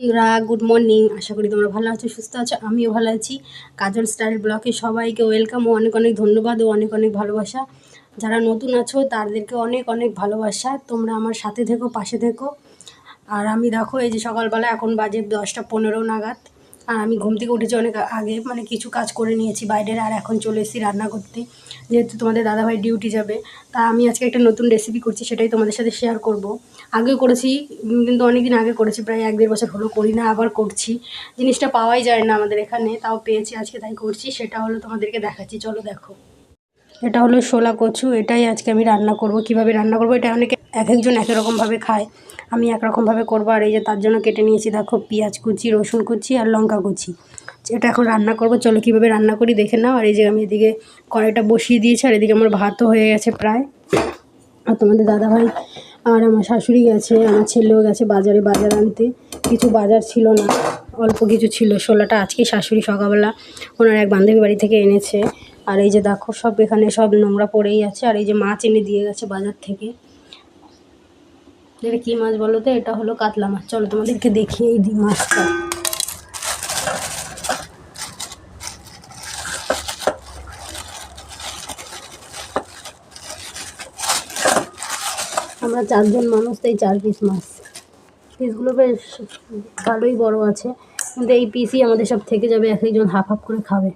বন্ধুরা good morning আশা করি তোমরা ভালো আছো, সুস্থ আছো, আমিও ভালো আছি। কাজল স্টাইল ব্লকে সবাইকে ওয়েলকাম ও অনেক অনেক ধন্যবাদ ও অনেক অনেক ভালোবাসা। যারা নতুন আছো, তাদেরকে অনেক অনেক ভালোবাসা। তোমরা আমার সাথে থেকো, পাশে থেকো। আর আমি দেখো, এই যে সকালবেলা এখন বাজে দশটা পনেরো নাগাদ। আর আমি ঘুম থেকে উঠেছি অনেক আগে মানে কিছু কাজ করে নিয়েছি বাইরের, আর এখন চলে এসেছি রান্না করতে। যেহেতু তোমাদের দাদাভাই ডিউটি যাবে, তা আমি আজকে একটা নতুন রেসিপি করছি, সেটাই তোমাদের সাথে শেয়ার করব। আগেও করেছি কিন্তু অনেক দিন আগে করেছি, প্রায় এক দেড় বছর হলো করি না, আবার করছি। জিনিসটা পাওয়াই যায় না আমাদের এখানে, তাও পেয়েছি, আজকে তাই করছি, সেটা হলো তোমাদেরকে দেখাচ্ছি, চলো দেখো। এটা হলো শোলা কচু, এটাই আজকে আমি রান্না করব, কীভাবে রান্না করব, এটা অনেকে এক একজন এক রকমভাবে খায়, আমি একরকমভাবে করব, আর এই যে তার জন্য কেটে নিয়েছি, দেখো পেঁয়াজ কুচি, রসুন কুচি আর লঙ্কা কুচি। এটা এখন রান্না করব, চলো কীভাবে রান্না করি দেখে নাও, আর এই যে আমি এদিকে কড়াইটা বসিয়ে দিয়েছি, আর এদিকে আমার ভাতও হয়ে গেছে প্রায়। আর তোমাদের দাদাভাই আর আমার শাশুড়ি গেছে, আমার ছেলেও গেছে বাজারে বাজার আনতে। কিছু বাজার ছিল না, অল্প কিছু ছিল। শোলাটা আজকে শাশুড়ি সকালবেলা ওনার এক বান্ধবী বাড়ি থেকে এনেছে। আর এই যে দেখো, সব এখানে সব নোংরা পড়েই আছে। আর এই যে মাছ এনে দিয়ে গেছে বাজার থেকে। এটা কী মাছ বলো তো? এটা হলো কাতলা মাছ। চলো তোমাদেরকে দেখিয়েই দিই মাছটা। আমরা চারজন মানুষ, তাই চার পিস মাছ। পিসগুলো বেশ ভালোই বড় আছে। কিন্তু এই পিসই আমাদের সব থেকে যাবে, এক একজন হাফ হাফ করে খাবে।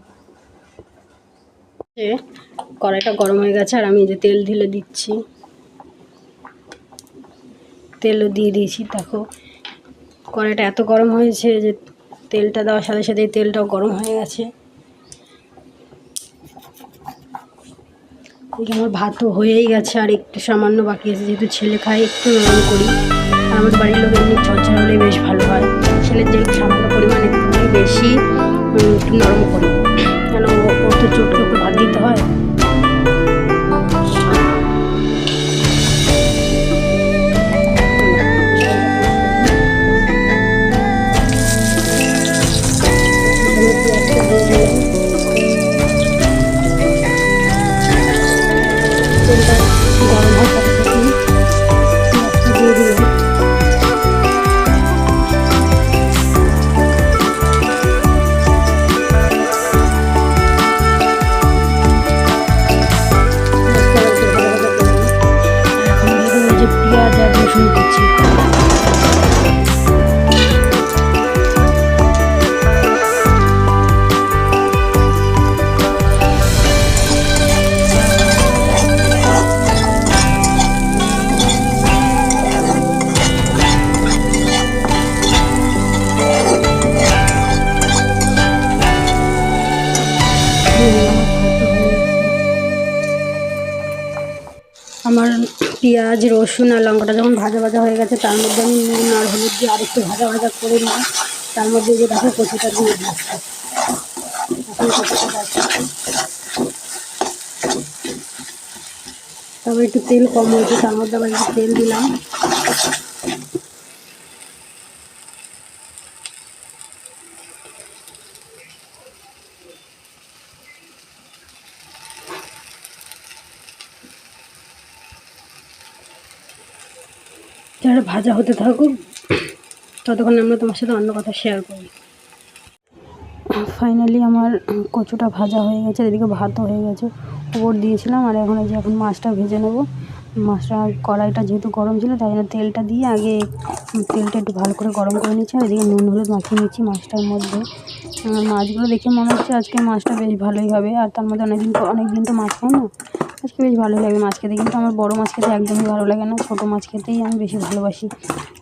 কড়াইটা গরম হয়ে গেছে, আর আমি যে তেল ঢেলে দিচ্ছি। তেলও দিয়ে দিয়েছি, দেখো। কড়াইটা এত গরম হয়েছে যে তেলটা দেওয়ার সাথে সাথে তেলটাও গরম হয়ে গেছে। এদিকে আমার ভাতও হয়েই গেছে, আর একটু সামান্য বাকি আছে, যেহেতু ছেলে খায়, একটু নরম করি। আমার বাড়ির লোক এমনি চর্চা হলে বেশ ভালো। আমার পেঁয়াজ, রসুন আর লঙ্কাটা যখন ভাজা ভাজা হয়ে গেছে, তার মধ্যে আমি নুন আর হলুদ দিয়ে আরেকটু ভাজা ভাজা করে নিই তার মধ্যে যে দেখো কচুটা দিয়ে তবে একটু তেল কম হয়েছে, তার মধ্যে আবার তেল দিলাম। যারা ভাজা হতে থাকুক, ততক্ষণ আমরা তোমার সাথে অন্য কথা শেয়ার করি। ফাইনালি আমার কচুটা ভাজা হয়ে গেছে, এদিকে ভাতও হয়ে গেছে। ওপর দিয়েছিলাম আর এখন যে এখন মাছটা ভেজে নেব। মাছটা কড়াইটা যেহেতু গরম ছিল, তাই জন্য তেলটা দিয়ে আগে তেলটা একটু ভালো করে গরম করে নিচ্ছি আর এদিকে নুন হলুদ মাখিয়ে নিচ্ছি মাছটার মধ্যে। মাছগুলো দেখে মনে হচ্ছে আজকে মাছটা বেশ ভালোই হবে, আর তার মধ্যে অনেকদিন অনেক দিন তো মাছ খাই না। আজকে বেশ ভালোই লাগে। মাছ খেতে কিন্তু আমার বড় মাছ খেতে একদমই ভালো লাগে না। ছোটো মাছ খেতেই আমি বেশি ভালোবাসি।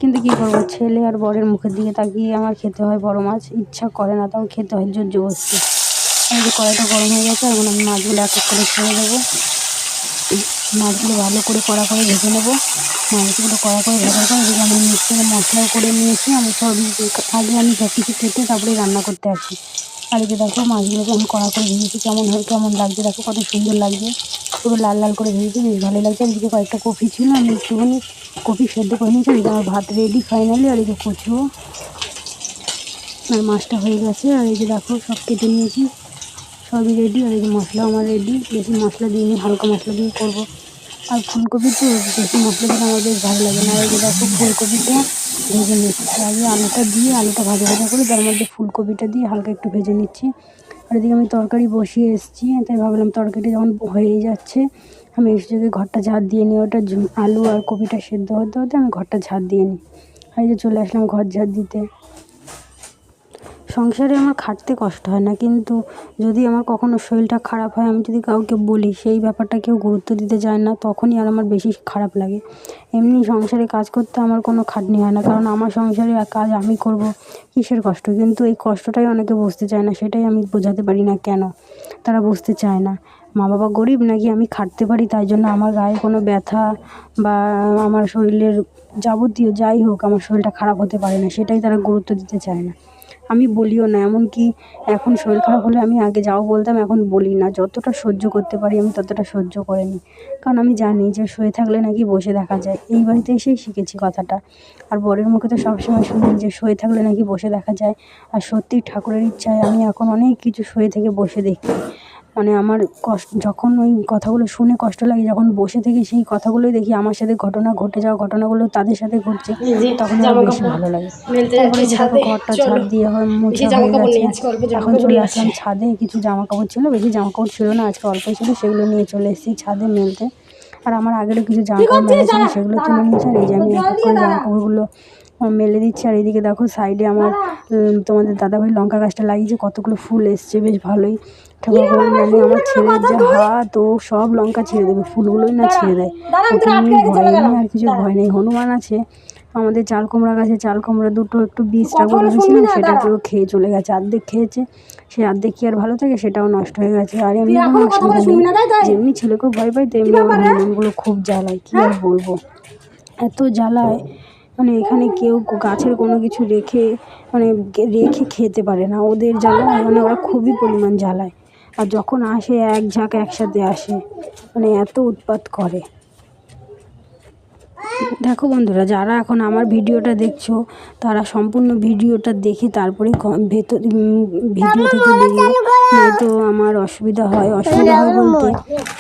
কিন্তু কী করব? ছেলে আর বরের মুখের দিকে তাকিয়ে আমার খেতে হয় বড় মাছ। ইচ্ছা করে না তাও খেতে হয় জোর জবরদস্তি। আর এই যে কড়াইটা গরম হয়ে গেছে, এখন আমি মাছগুলো এক এক করে ছেড়ে দেবো। মাছগুলো ভালো করে কড়া করে ভেজে নেব। মাছগুলো কড়া করে ভাজার পর এদিকে আমি মিক্সিতে মশলাও করে নিয়েছি। আমি সব আগে আমি সব কিছু কেটে তারপরে রান্না করতে আসি আর দেখো, মাছগুলোকে আমি কড়া করে ভেজেছি। কেমন হয়, কেমন লাগছে? দেখো কত সুন্দর লাগছে। পুরো লাল লাল করে ভেজেছি বেশ ভালো লাগছে। এদিকে কয়েকটা কপি ছিল, আমি একটুখানি কপি সেদ্ধ করে নিয়েছি। এদিকে আমার ভাত রেডি ফাইনালি আর এদিকে কচুও আর মাছটা হয়ে গেছে। আর এই যে দেখো, সব কেটে নিয়েছি। সবই রেডি আর এই যে মশলা আমার রেডি বেশি মশলা দিয়ে হালকা মশলা দিয়ে করব। আর ফুলকপি তো বেশি মশলা দিলে আমার বেশ ভালো লাগে না। আর এই দেখো, ফুলকপিটা ভেজে নিচ্ছি। আগে আলুটা দিয়ে আলুটা ভাজা ভাজা করে, তার মধ্যে ফুলকপিটা দিয়ে হালকা একটু ভেজে নিচ্ছি। আর এদিকে আমি তরকারি বসিয়ে এসেছি, তাই ভাবলাম তরকারিটা যখন হয়ে যাচ্ছে, আমি এসে যদি ঘরটা ঝাড় দিয়ে নিই, ওটা আলু আর কপিটা সেদ্ধ হতে হতে আমি ঘরটা ঝাড় দিয়ে নিই। আর যে চলে আসলাম ঘর ঝাড় দিতে। সংসারে আমার খাটতে কষ্ট হয় না, কিন্তু যদি আমার কখনো শরীরটা খারাপ হয়, আমি যদি কাউকে বলি সেই ব্যাপারটা কেউ গুরুত্ব দিতে চায় না, তখনই আর আমার বেশি খারাপ লাগে। এমনি সংসারে কাজ করতে আমার কোনো খাটনি হয় না, কারণ আমার সংসারে কাজ আমি করব কিসের কষ্ট? কিন্তু এই কষ্টটাই অনেকে বুঝতে চায় না, সেটাই আমি বোঝাতে পারি না কেন? তারা বুঝতে চায় না। মা বাবা গরিব নাকি আমি খাটতে পারি, তাই জন্য আমার গায়ে কোনো ব্যথা বা আমার শরীরের যাবতীয় যাই হোক, আমার শরীরটা খারাপ হতে পারে না, সেটাই তারা গুরুত্ব দিতে চায় না। আমি বলিও না, এমনকি এখন শরীর খারাপ হলে আমি আগে যাও বলতাম, এখন বলি না। যতটা সহ্য করতে পারি আমি ততটা সহ্য করে নিই কারণ আমি জানি যে শুয়ে থাকলে নাকি বসে দেখা যায়। এই বাড়িতে এসেই শিখেছি কথাটা। আর বরের মুখে তো সবসময় শুনি যে শুয়ে থাকলে নাকি বসে দেখা যায়। আর সত্যি ঠাকুরের ইচ্ছায় আমি এখন অনেক কিছু শুয়ে থেকে বসে দেখি। মানে আমার কষ্ট যখন ওই কথাগুলো শুনে কষ্ট লাগে যখন বসে থেকে সেই কথাগুলোই দেখি আমার সাথে ঘটনা ঘটে যাওয়া ঘটনাগুলো তাদের সাথে ঘটছে তখন আমার বেশি ভালো লাগে। তারপরে ঘরটা ছাদ দিয়ে হয় মোছা হয়ে গেছে। এখন চলে আসলাম ছাদে কিছু জামা কাপড় ছিল বেশি জামা কাপড় ছিল না আজকে অল্প ছিল সেগুলো নিয়ে চলে এসেছি ছাদে মেলতে। আর আমার আগেরও কিছু জামা কাপড় মেলা সেগুলো তুলে নিয়েছি আর এই যে আমি জামা কাপড়গুলো মেলে দিচ্ছি। আর এদিকে দেখো সাইডে আমার তোমাদের দাদাভাই লঙ্কা গাছটা লাগিয়েছে কতগুলো ফুল এসছে বেশ ভালোই। ঠাকুর ভগবান জানি আমার ছেলের যে হাত ও সব লঙ্কা ছেড়ে দেবে ফুলগুলোই না ছেড়ে দেয়। ভয় এমনি আর কিছু ভয় নেই। হনুমান আছে আমাদের চাল কুমড়া গাছে চাল কুমড়া দুটো একটু বীজটা বলেছিলাম সেটা পুরো খেয়ে চলে গেছে অর্ধেক খেয়েছে। সে অর্ধেক কি আর ভালো থাকে সেটাও নষ্ট হয়ে গেছে। আর এমনি কোনো অসুবিধা নেই। যেমনি ছেলেকেও ভয় পাই তেমনি ওর হনুমানগুলো খুব জ্বালায় কী আর বলব? এত জ্বালায় মানে এখানে কেউ গাছের কোনো কিছু রেখে মানে রেখে খেতে পারে না। ওদের জ্বালায় মানে ওরা খুবই পরিমাণ জ্বালায়। আর যখন আসে এক ঝাঁক একসাথে আসে মানে এত উৎপাত করে। দেখো বন্ধুরা যারা এখন আমার ভিডিওটা দেখছ তারা সম্পূর্ণ ভিডিওটা দেখে তারপরে ভেতর ভিডিও থেকে বেরিয়ে নয়তো আমার অসুবিধা হয় অসুবিধা হয় বলতে।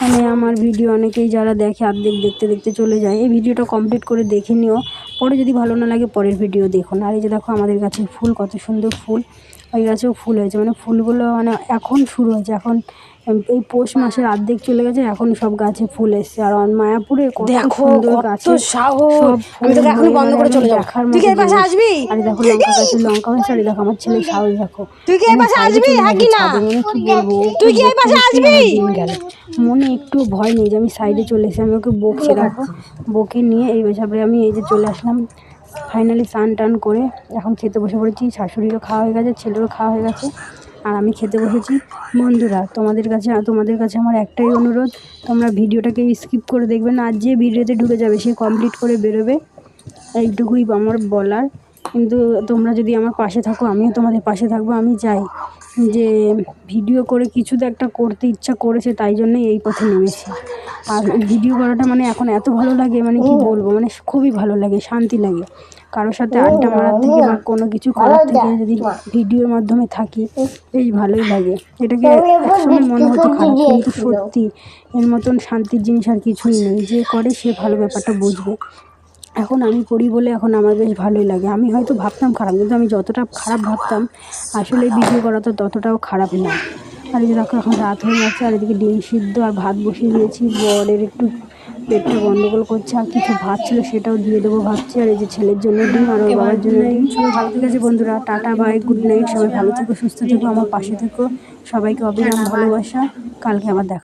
মানে আমার ভিডিও অনেকেই যারা দেখে অর্ধেক দেখতে দেখতে চলে যায় এই ভিডিওটা কমপ্লিট করে দেখে নিও। পরে যদি ভালো না লাগে পরের ভিডিও দেখো। আর এই যে দেখো আমাদের গাছের ফুল কত সুন্দর ফুল। ওই গাছেও ফুল হয়েছে। মানে ফুলগুলো মানে এখন শুরু হয়েছে। এখন এই পৌষ মাসের অর্ধেক চলে গেছে এখন সব গাছে ফুল এসছে। আর মায়াপুরে দেখো কত সাহস। আমি তোকে এখনই বন্ধ মানে করে চলে একদম দেখার তুই কি এই পাশে আসবি? আর দেখো লঙ্কা গাছে লঙ্কা হয়েছে আর দেখো আমার ছেলে সাহস দেখো। তুই কি এই আমি পাশে আসবি? হ্যাঁ কি না? ছাদে, মানে তুই কি এই পাশে আসবি? মনে একটু ভয় নেই যে আমি সাইডে চলে এসে আমি ওকে বকছি দেখো। বকে নিয়ে এই তারপরে আমি এই যে চলে আসলাম। ফাইনালি স্নান টান করে এখন খেতে বসে পড়েছি। শাশুড়িরও খাওয়া হয়ে গেছে ছেলেরও খাওয়া হয়ে গেছে। আর আমি খেতে বসেছি। বন্ধুরা তোমাদের কাছে তোমাদের কাছে আমার একটাই অনুরোধ তোমরা ভিডিওটাকে স্কিপ করে দেখবে না। আর যে ভিডিওতে ঢুকে যাবে সে কমপ্লিট করে বেরোবে। এইটুকুই আমার বলার। কিন্তু তোমরা যদি আমার পাশে থাকো আমিও তোমাদের পাশে থাকব। আমি চাই যে ভিডিও করে কিছু তো একটা করতে ইচ্ছা করেছে তাই জন্যই এই পথে নেমেছি। আর ভিডিও করাটা মানে এখন এত ভালো লাগে মানে কি বলব? মানে খুবই ভালো লাগে শান্তি লাগে। কারোর সাথে আড্ডা মারার থেকে বা কোনো কিছু করার থেকে যদি ভিডিওর মাধ্যমে থাকি বেশ ভালোই লাগে। এটাকে একসময় মনে হতো খারাপ কিন্তু সত্যি এর মতন শান্তির জিনিস আর কিছুই নেই। যে করে সে ভালো ব্যাপারটা বুঝবে। এখন আমি করি বলে এখন আমার বেশ ভালোই লাগে। আমি হয়তো ভাবতাম খারাপ কিন্তু আমি যতটা খারাপ ভাবতাম আসলে ভিডিও করা তো ততটাও খারাপ না। আর এই দেখো এখন রাত হয়ে যাচ্ছে আর এদিকে ডিম সিদ্ধ আর ভাত বসিয়ে দিয়েছি। বরের একটু পেটটা গন্ডগোল করছে আর কিছু ভাত ছিল সেটাও দিয়ে দেবো ভাবছি। আর এই যে ছেলের জন্য ডিম আর ওর বাবার জন্য ডিম। সবাই ভালো ঠিক আছে বন্ধুরা টাটা বাই গুড নাইট সবাই ভালো থেকো সুস্থ থেকো আমার পাশে থেকো। সবাইকে অবিরাম ভালোবাসা। কালকে আবার দেখা